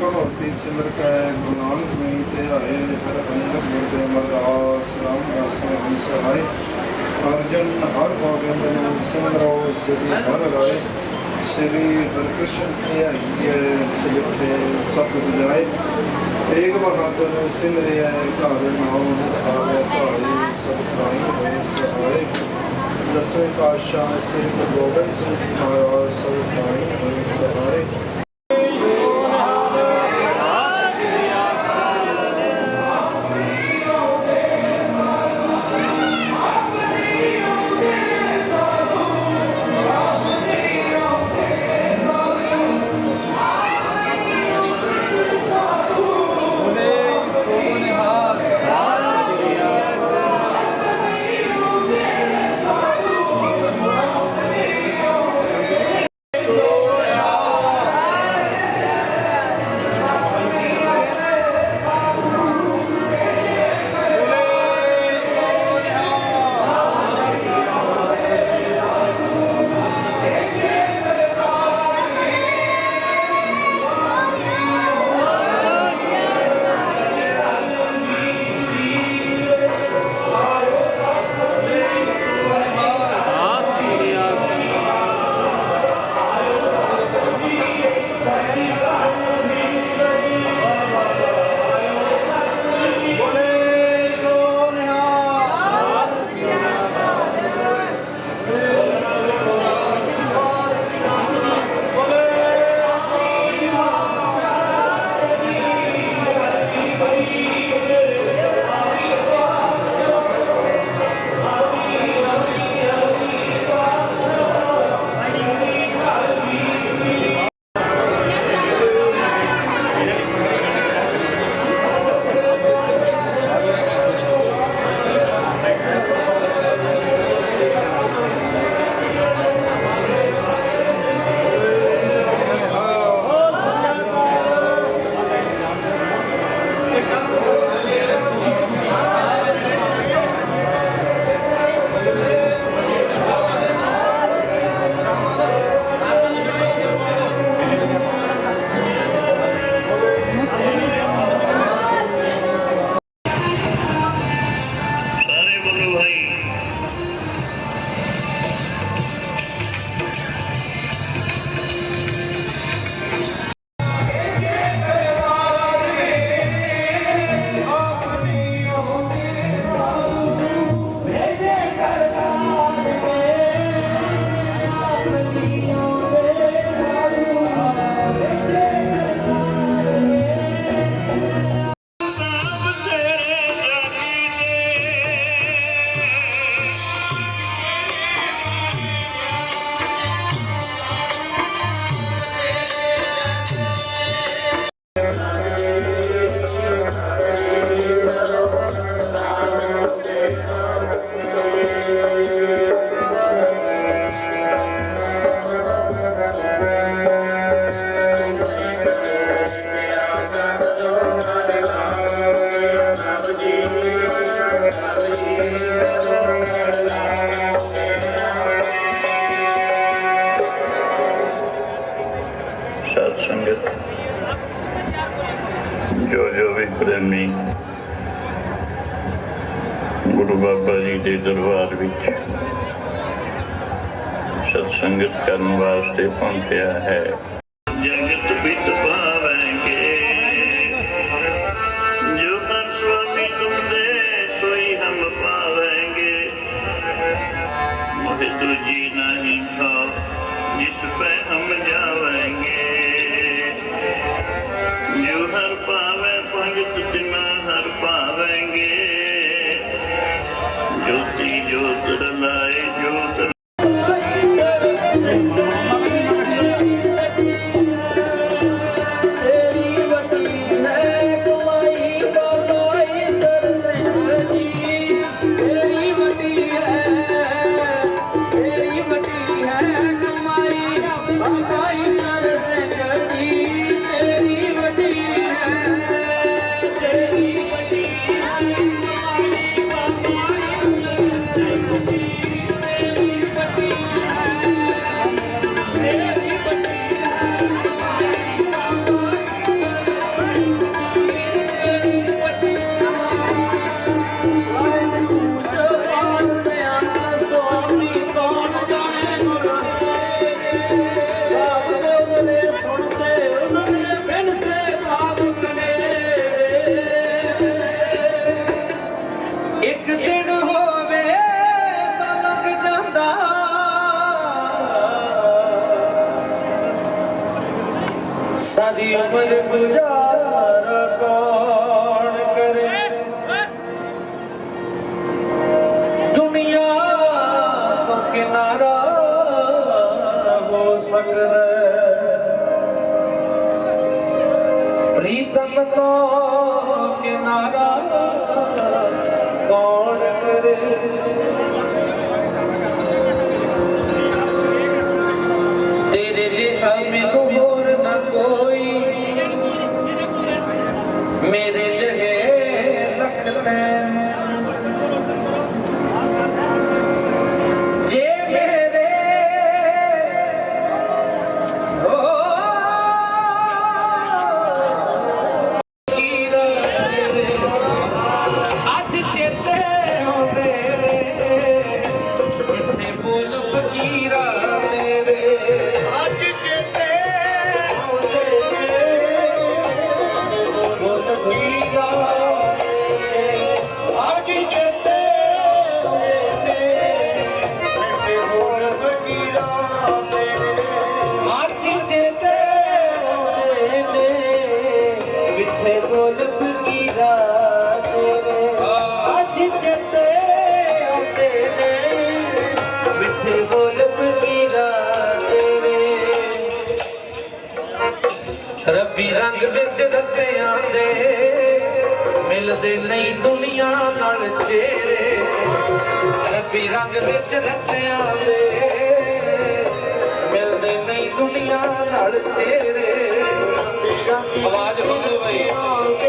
ਭਗਵਤੀ ਸਿਮਰ ਕੈ, ਗੁਰੂ ਨਾਨਕ ਮੀ ਤੇ ਆਏ ਹਰ ਅੰਦਰ ਗੁਰਦੇ ਅਮਰਦਾਸ ਰਾਮਦਾਸ ਜੀ ਸਹਾਈ ਅਰਜਨ ਹਰ ਗੋਬਿੰਦ ਨੇ ਸਿਮਰੋ, ਸ੍ਰੀ ਹਰ ਰਾਏ। ਸ੍ਰੀ ਹਰਿਕ੍ਰਿਸ਼ਨ ਕੀ ਆਈਏ ਸਿਮਰਤੇ ਸਭ ਬੁਝਾਏ। ਏਕ ਬਹਾਦਰ ਸਿਮਰਿਆ ਘਰ ਨਾਮ ਆਵੇ ਭਾਈ ਸਭ ਪ੍ਰਾਈ ਹੋਏ ਸਹਾਈ ਦਸਵੇਂ ਪਾਤਸ਼ਾਹ ਸ੍ਰੀ ਗੁਰੂ ਗੋਬਿੰਦ ਸਿੰਘ ਜੀ ਮਹਾਰਾਜ, ਸਭ ਪ੍ਰਾਈ ਹੋਏ ਸਹਾਈ ਦਰਬਾਰ ਵਿੱਚ ਸਤ ਸੰਗਤ ਕਰਨ ਵਾਸਤੇ ਪਹੁੰਚਿਆ ਹੈ। सारी उम्र गुजारा कौन करे दुनिया तो किनारा हो सक प्रीतम तो किनारा ਅਜਰਤ ਆਂਦੇ ਮਿਲਦੇ ਨਹੀਂ ਦੁਨੀਆ ਨਾਲ ਚਿਹਰੇ। ਰੱਬੀ ਰੰਗ ਵਿੱਚ ਰਤਿਆਂ ਦੇ ਮਿਲਦੇ ਨਹੀਂ ਦੁਨੀਆ ਨਾਲ ਚਿਹਰੇ। ਆਵਾਜ਼ ਹੋਵੇ ਬਈ।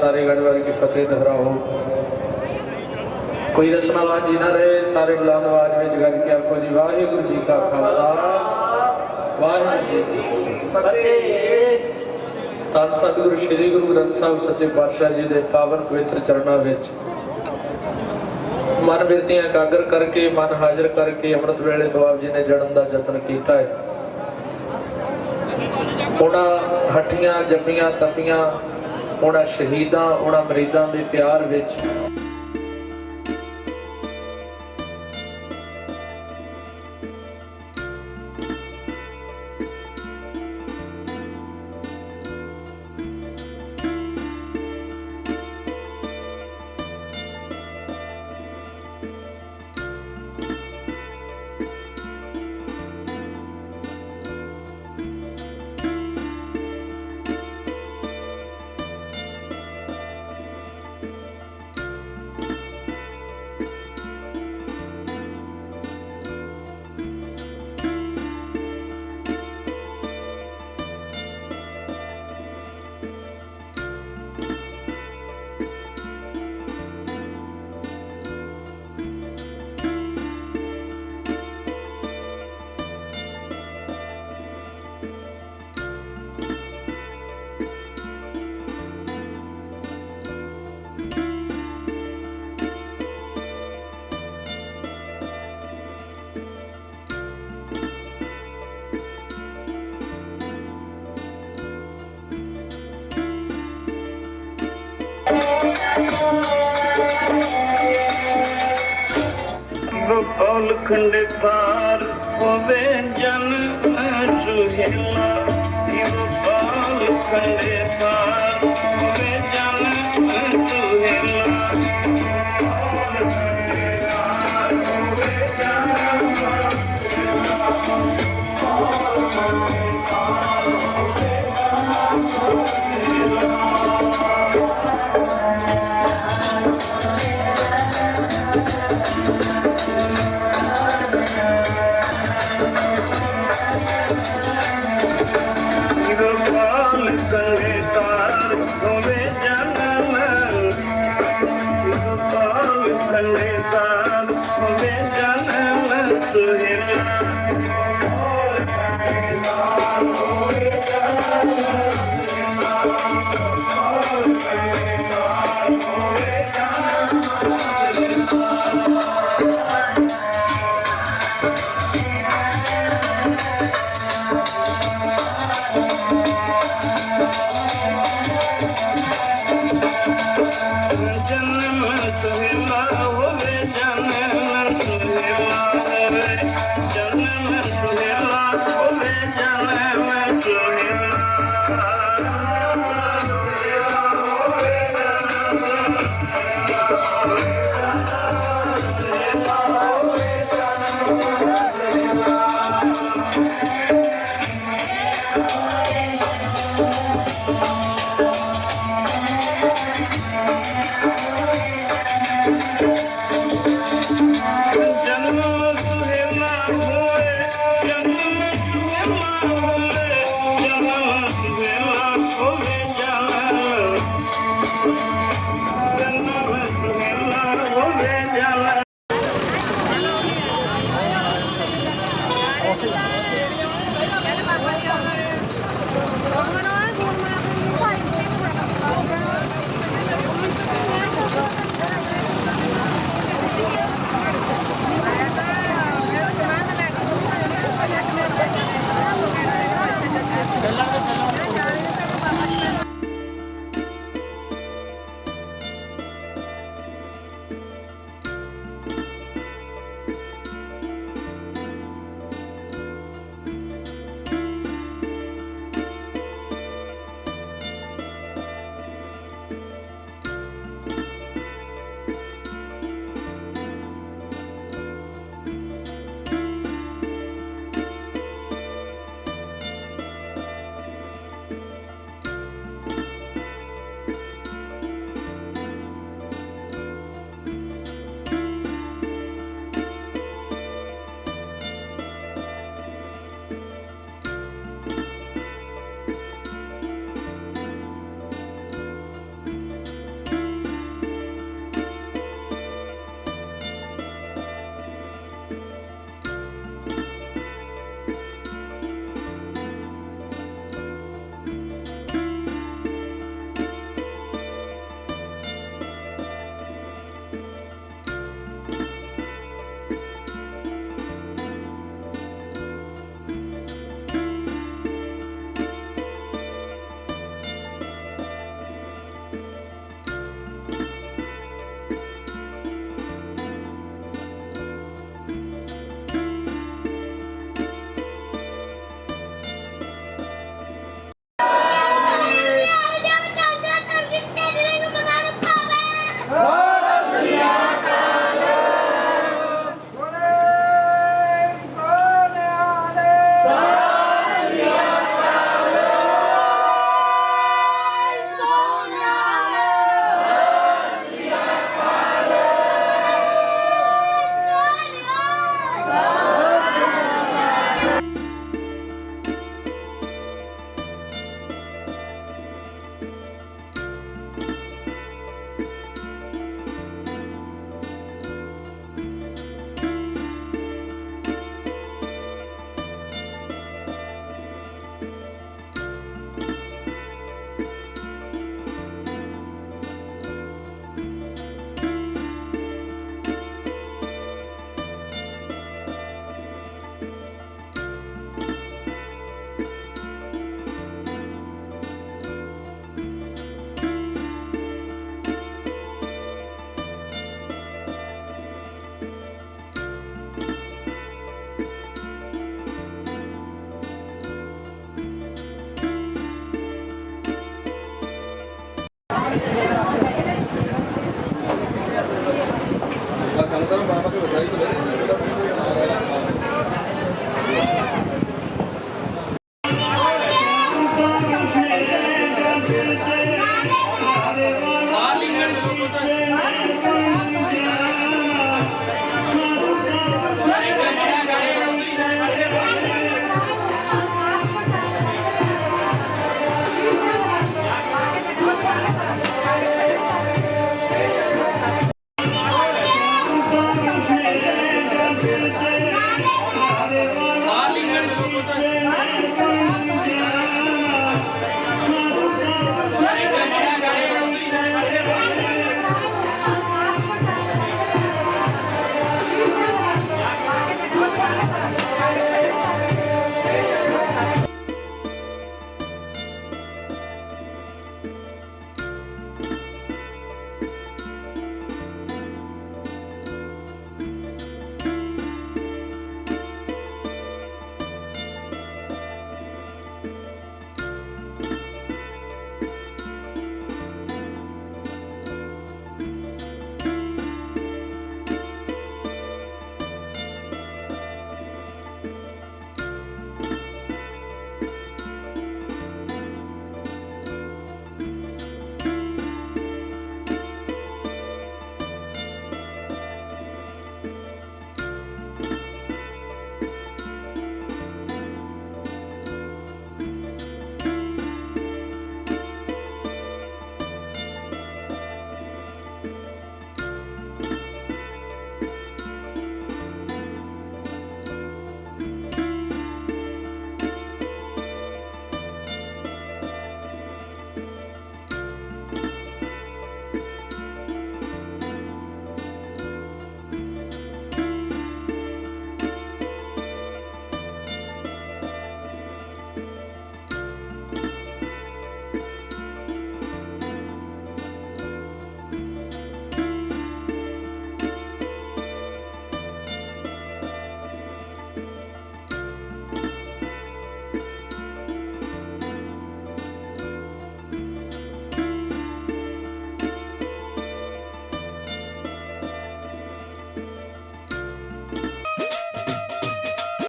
ਸਾਰੇ ਗੜਵਾਰ ਕੀ ਫਤਿਹ ਦੁਹਰਾਓ। ਕੋਈ ਰਸਨਾ ਵਾਂਝੀ ਨਾ ਰਹੇ, ਸਾਰੇ ਬੁਲੰਦ ਆਵਾਜ਼ ਵਿੱਚ ਗੱਜ ਕੇ ਆਖੋ ਜੀ, ਵਾਹਿਗੁਰੂ ਜੀ ਕਾ ਖਾਲਸਾ। ਵਾਹਿਗੁਰੂ ਜੀ ਕੀ ਫਤਿਹ। ਧੰਨ ਸਤਿਗੁਰੂ ਸ੍ਰੀ ਗੁਰੂ ਗ੍ਰੰਥ ਸਾਹਿਬ ਸੱਚੇ ਪਾਤਸ਼ਾਹ ਜੀ ਦੇ ਪਾਵਨ ਪਵਿੱਤਰ ਚਰਨਾਂ ਵਿੱਚ ਮਨ ਬਿਰਤੀਆਂ ਇਕਾਗਰ ਕਰਕੇ, ਮਨ ਹਾਜ਼ਰ ਕਰਕੇ ਅੰਮ੍ਰਿਤ ਵੇਲੇ ਤੋਂ ਆਪ ਜੀ ਨੇ ਜੜਨ ਦਾ ਯਤਨ ਕੀਤਾ ਹੈ। ਉਹਨਾਂ ਹੱਠੀਆਂ ਜੱਪੀਆਂ ਤਪੀਆਂ ਉਹਨਾਂ ਸ਼ਹੀਦਾਂ ਉਹਨਾਂ ਮਰੀਦਾਂ ਦੇ ਪਿਆਰ ਵਿੱਚ கண்டு பா